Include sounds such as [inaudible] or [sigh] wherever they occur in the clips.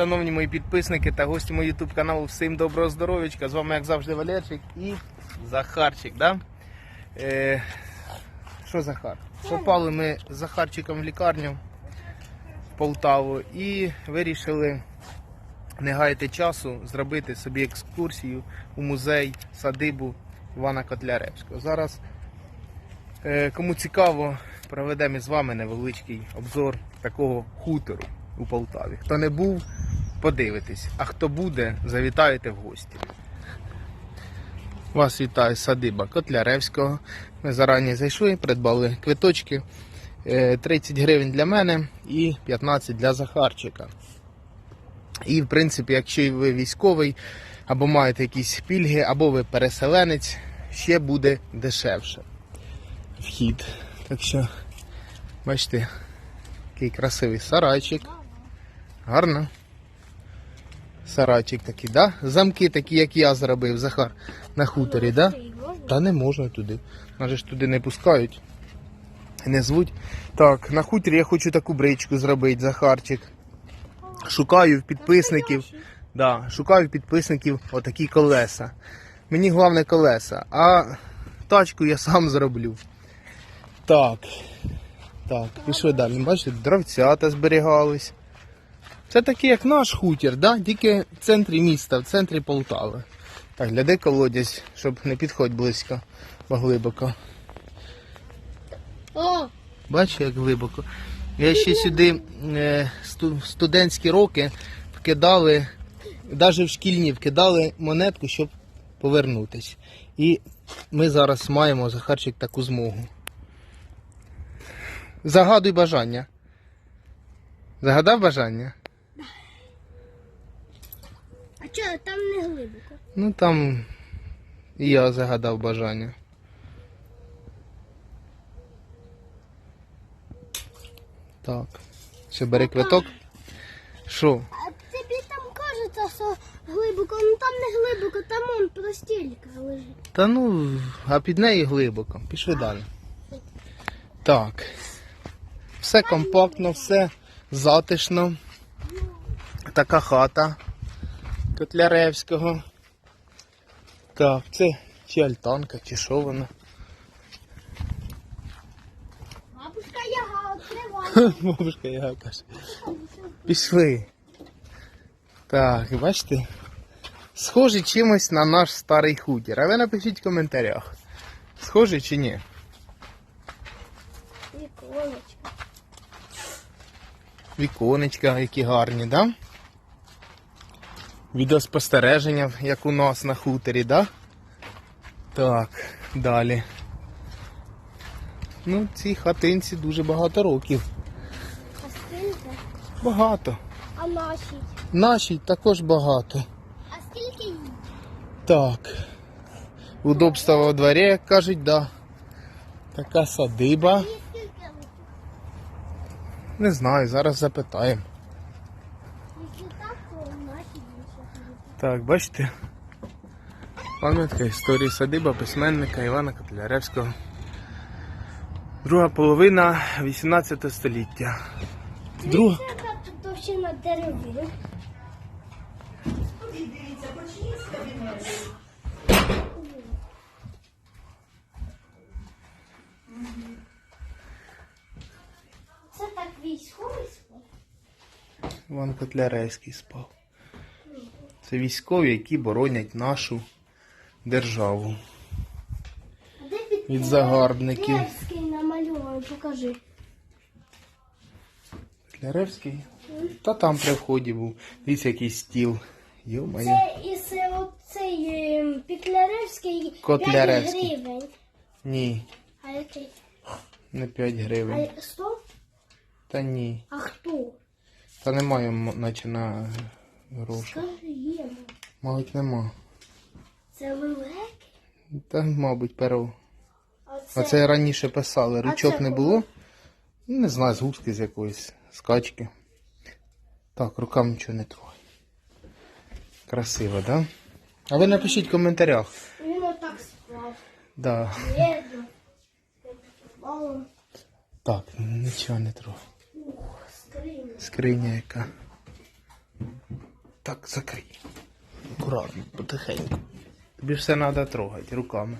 Шановні мої підписники та гості мого YouTube каналу, всім доброго здоров'ячка. З вами, як завжди, Валерчик і Захарчик. Да? Е, що Захар? Попали ми з Захарчиком в лікарню в Полтаву і вирішили не гаяти часу зробити собі екскурсію у музей садибу Івана Котляревського. Зараз, е, кому цікаво, проведемо із вами невеличкий обзор такого хутору у Полтаві. Хто не був, подивитесь. А хто буде, завітаєте в гості. Вас вітає садиба Котляревського. Ми зарані зайшли, придбали квиточки. Е, 30 гривень для мене і 15 для Захарчика. І, в принципі, якщо ви військовий, або маєте якісь пільги, або ви переселенець, ще буде дешевше вхід. Так що, бачите, який красивий сарайчик. Гарно. Сарайчик такий, да? Замки такі, як я зробив, Захар, на хуторі, да? Та не можна туди. Нас ж туди не пускають. Не звуть. Так, на хуторі я хочу таку бричку зробити, Захарчик. Шукаю в підписників. Да, шукаю підписників отакі колеса. Мені головне колеса, а тачку я сам зроблю. Так. Так, пішли далі. Бачите, дровцята зберігались. Це такий, як наш хутір, да? тільки в центрі міста, в центрі Полтави. Так, гляди колодязь, щоб не підходь близько, бо глибоко. О, Бачиш, як глибоко. Я ще сюди е, студентські роки вкидали, навіть в шкільні вкидали монетку, щоб повернутись. І ми зараз маємо Захарчик таку змогу. Загадуй бажання. Загадав бажання? Чого там не глибоко? Ну там я загадав бажання. Так. Все, бери квиток. Що? А тобі там кажеться, що глибоко, ну там не глибоко, там он простілька лежить. Та ну, а під нею глибоко. Пішли далі. Так. Все компактно, все затишно. Така хата Котляревського. Так, це чи альтанка, чи що вона. Бабушка яга відкриває. Бабушка я каже. Пішли. Так, бачите? Схожий чимось на наш старий хутір. А ви напишіть в коментарях. Схожий чи ні? Віконечко. Віконечка, які гарні, да? Відеоспостереження, як у нас на хуторі, да? Так, далі. Ну, цій хатинці дуже багато років. А? Багато. А наші? Нашій також багато. А скільки їй? Так. Удобство во дворі, як кажуть, да. Така садиба. Не знаю, зараз запитаємо. Якщо так, то наші більше. Так, бачите? Пам'ятка історії садиба письменника Івана Котляревського. Друга половина 18 століття. Друга. Товщина деревини? Це так військовий спорт? Іван Котляревський спав. Це військові, які боронять нашу державу від загарбників. Левський намальований, покажи. Котляревський? Та там при вході був. Дивіться, який стіл. Йо-моє. Це із оцей Пікляревський 5 Котляревський. гривень. Ні, А який? не 5 гривень. А 100? Та ні. А хто? Та немає, м- наче на гроші. Скажи йому. Мабуть, нема. Це лелеки? Та, мабуть, перо. А це, А це раніше писали. Ручок це не було. Не знаю, з гуски з якоїсь скачки. Так, рукам нічого не трогай. Красиво, да? А ви напишіть в коментарях. він отак спав. Да. Так, нічого не трогай. Скриня яка. Так, закрий. Акуратно, потихеньку. Тобі ж все треба трогати руками.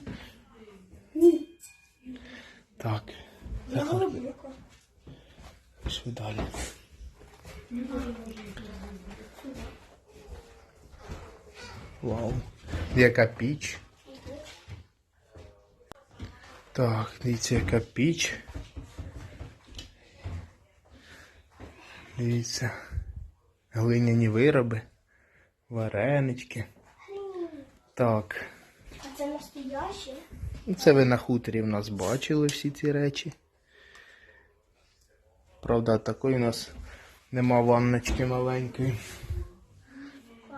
Ні. Так. Захар, пішли далі. Вау. Яка піч. Так, дивіться, яка піч. Дивіться. Глиняні вироби, варенички. Так. А це настояще? Ну, Це ви на хуторі в нас бачили всі ці речі. Правда, такої у нас нема ванночки маленької.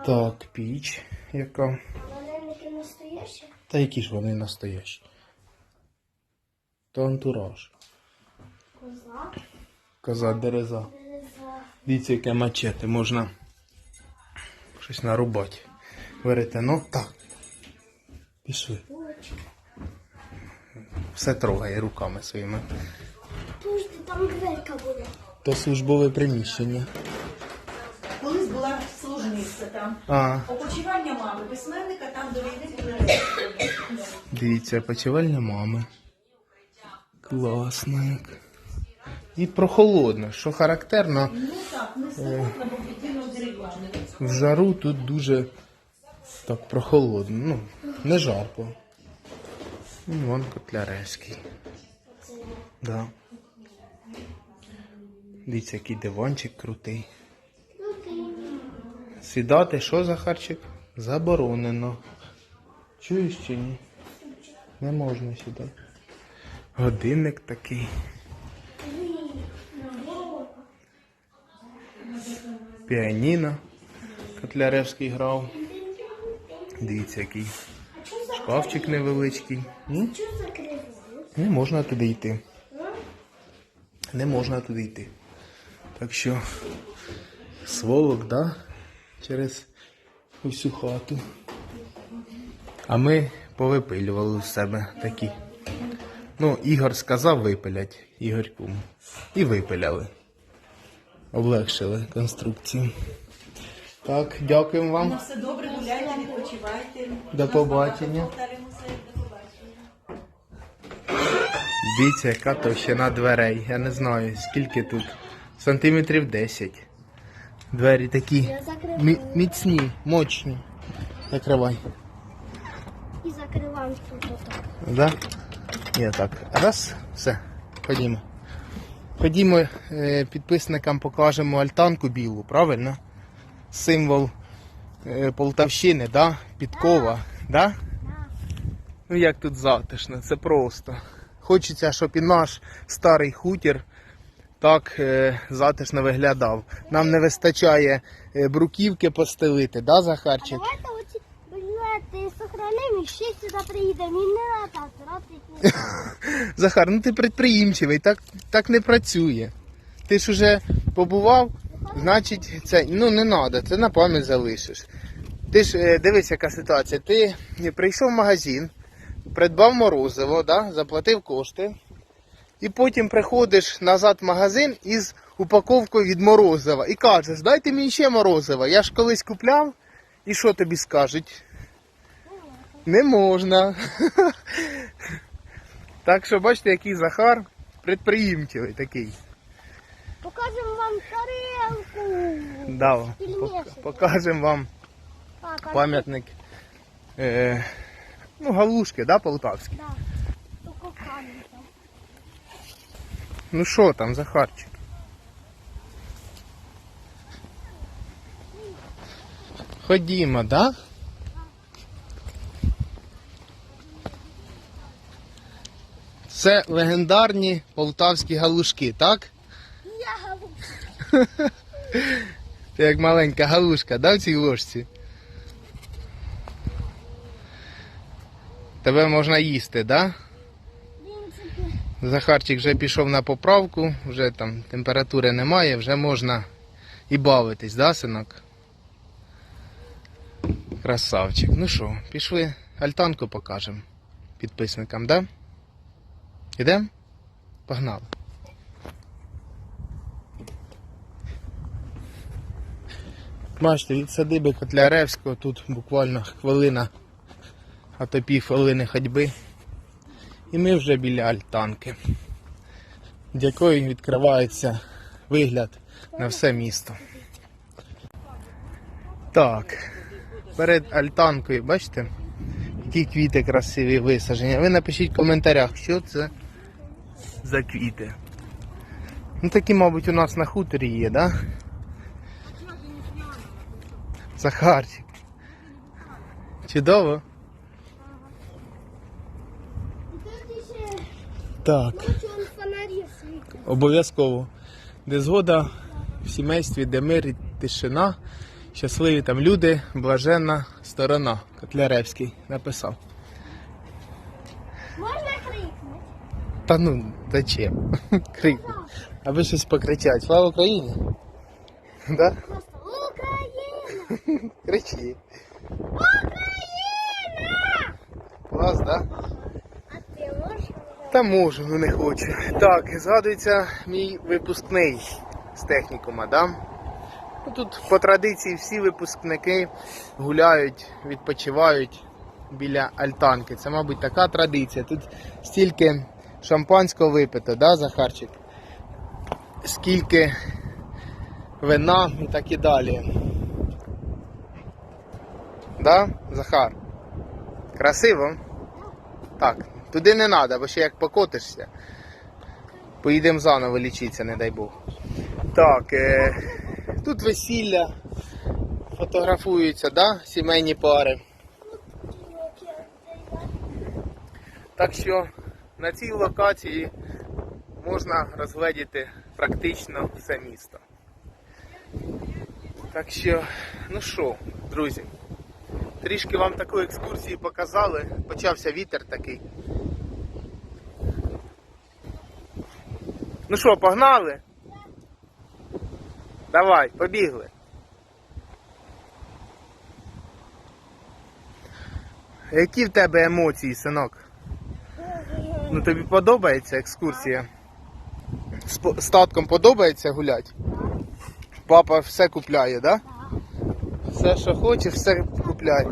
Так, піч яка. Вареники настоящі? Та які ж вони настоящі? То антураж. Коза. Коза дереза. Дивіться, яке мачете, можна щось нарубати. Веретено. Так. Пішли. Все трогає руками своїми. Тож там дверка буде. То службове приміщення. Колись була служниця там. А, Опочивання мами письменника там до війни були. дивіться, почивальня мами. Класно як. І прохолодно, що характерно, В жару тут дуже так прохолодно. Ну, не жарко. Ну, Вон Котляревський. Да. Дивіться, який диванчик крутий. Сідати, що Захарчик? Заборонено. Чуєш чи ні? Не можна сідати. Годинник такий. Піаніно. Котляревський грав. Дивіться, який шкафчик невеличкий. М? Не можна туди йти. Не можна туди йти. Так що сволок, да? Через усю хату. А ми повипилювали з себе такі. Ну, Ігор сказав випилять, Ігорьку. І випиляли. Облегшили конструкцію. Так, дякуємо вам. все добре, гуляйте, відпочивайте. До побачення. Дивіться, яка товщина дверей. Я не знаю, скільки тут. Сантиметрів 10. Двері такі мі- міцні, мощні. Закривай. І закриваємо тут отак. Да? Ні, так. Раз, все. Ходімо. Ходімо, е, підписникам покажемо альтанку білу, правильно? Символ е, Полтавщини, да? Підкова, да? Ну як тут затишно, це просто. Хочеться, щоб і наш старий хутір так е, затишно виглядав. Нам не вистачає бруківки постелити, да, Захарчик? Давайте оці і ще сюди приїдемо. І не тратить. [laughs] Захар, ну ти предприємчивий, так, так не працює. Ти ж уже побував, значить, це ну не треба, це на пам'ять залишиш. Ти ж е, дивись, яка ситуація. Ти прийшов в магазин, придбав морозиво, да, заплатив кошти, і потім приходиш назад в магазин із упаковкою від морозива і кажеш, дайте мені ще морозива. Я ж колись купляв, і що тобі скажуть? Не можна. Так що бачите, який Захар предприємчивий такий. Покажемо вам тарелку. Да, покажемо вам пам'ятник. Е, ну, галушки, да, полтавські. Да. Ну що там, Захарчик? Ходімо, да? Це легендарні полтавські галушки, так? Я говорю. Це як маленька галушка, да, в цій ложці? Тебе можна їсти, да? Захарчик вже пішов на поправку, вже там температури немає, вже можна і бавитись, да, синок? Красавчик. Ну що, пішли альтанку покажемо підписникам, да? Ідемо? Погнали. Бачите, від садиби Котляревського тут буквально хвилина, а то пів ходьби. І ми вже біля альтанки, з якої відкривається вигляд на все місто. Так, перед альтанкою, бачите, які квіти красиві висаджені. Ви напишіть в коментарях, що це за квіти. Ну такі, мабуть, у нас на хуторі є, так? Да? Захарчик. Чудово. Так, обов'язково. Де згода в сімействі, де мир і тишина, щасливі там люди, блаженна сторона. Котляревський написав. Можна крикнути? Та ну, зачем? [laughs] Крикнуть. Аби щось покричать. Слава Україні! Да? Україна! [laughs] Кричи. Україна! Клас, да? А ти можеш? Та можу, ну не хочу. Так, згадується мій випускний з технікума, да? Ну, тут по традиції всі випускники гуляють, відпочивають біля альтанки. Це, мабуть, така традиція. Тут стільки шампанського випито, да, Захарчик? Скільки вина і так і далі. Да, Захар? Красиво? Так, туди не треба, бо ще як покотишся. Поїдемо заново лічитися, не дай Бог. Так, е, тут весілля, фотографуються, да? сімейні пари. Так що на цій локації можна розгледіти практично все місто. Так що, ну що, друзі, трішки вам таку екскурсію показали. Почався вітер такий. Ну що, погнали? Давай, побігли. Які в тебе емоції, синок? Ну тобі подобається екскурсія? З по- з татком подобається гуляти? Папа все купляє, так? Да? Все, що хочеш, все купляє.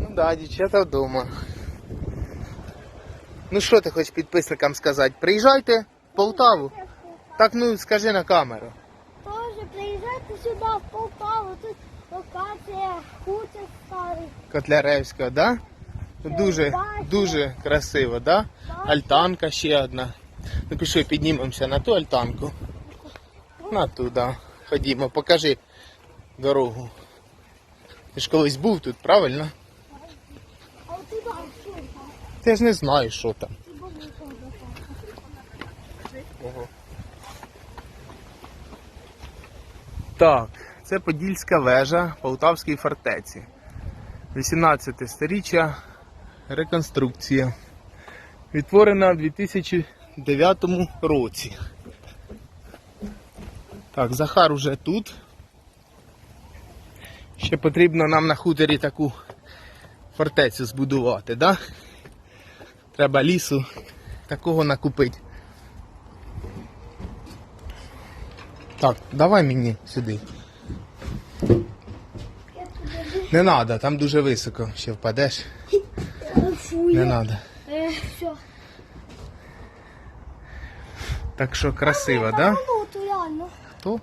Ну да, дівчата вдома. Ну що ти хочеш підписникам сказати? Приїжджайте в Полтаву. Так ну скажи на камеру. Тоже приїжджайте сюди, в Полтаву, тут локація, хутір старий. Котляревська, да? Дуже, дуже красиво, да? Альтанка ще одна. Ну пішли, піднімемося на ту альтанку. На ту, да. Ходімо, покажи дорогу. Ти ж колись був тут, правильно? Ти ж не знаєш, що там. Так, це Подільська вежа Полтавської фортеці. 18 сторіччя реконструкція. Відтворена в 2009 році. Так, Захар уже тут. Ще потрібно нам на хуторі таку фортецю збудувати, да? Треба лісу такого накупити. Так, давай мені сюди. Не треба, там дуже високо ще впадеш. Фу, Не треба. Е, все. Так що красиво, Та да? Болото, реально. То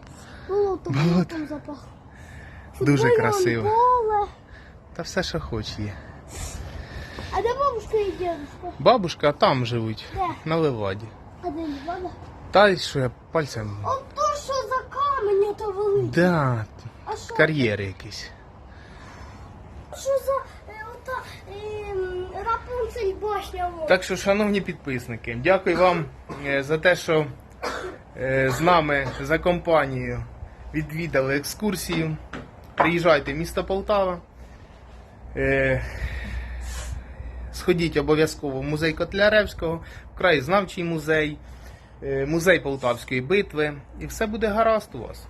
Болото, болотом запах. Дуже красиво. Поле. Та все, що хоч є. А де бабушка і дедушка? Бабушка там живуть, Де? на Леваді. А де Лівада? Та й що я пальцем. О, то що за камінь то великий? Да, А що? кар'єри якісь. Що за е, ота ем, Рапунцель башня? Так що, шановні підписники, дякую вам е, за те, що е, з нами за компанією відвідали екскурсію. Приїжджайте в місто Полтава. Е, Сходіть обов'язково в музей Котляревського, в краєзнавчий музей, музей Полтавської битви. І все буде гаразд у вас.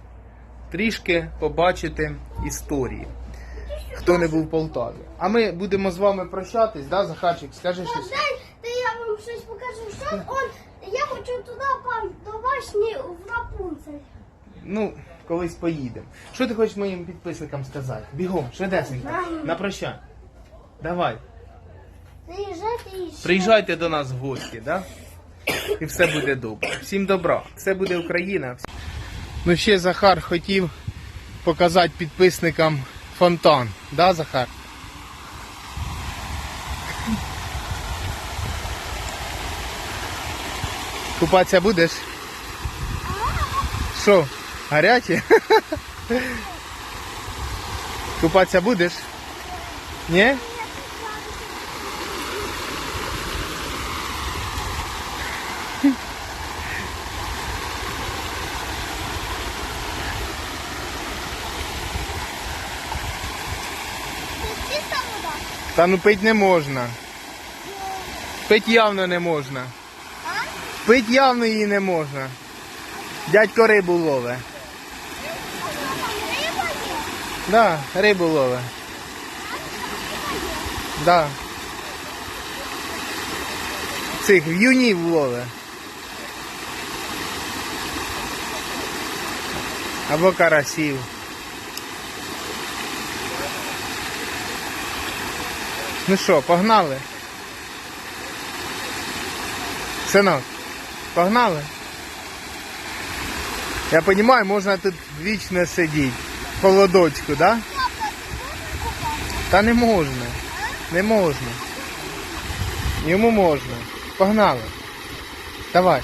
Трішки побачите історії. Хто не був в Полтаві. А ми будемо з вами прощатись, да, Захарчик? Скажи щось. Та я вам щось покажу. Що он? Я хочу туди пам, до башні в Рапунцель. Ну, колись поїдемо. Що ти хочеш моїм підписникам сказати? Бігом, швидесенько, на прощай. Давай. Приїжджайте і ще. Приїжджайте до нас в гості, да? І все буде добре. Всім добра. Все буде Україна. Ну ще Захар хотів показати підписникам фонтан. Да, Захар? Купатися будеш? Що, гаряче? Купатися будеш? Ні? Та ну пить не можна. Пить явно не можна. Пить явно її не можна. Дядько рибу лове. Риба. Да, рибу лове. Да. Цих в'юнів лове. Або карасів. Ну що, погнали? Синок, погнали? Я розумію, можна тут вічно сидіти. В холодочку, да? Та не можна. Не можна. Йому можна. Погнали. Давай.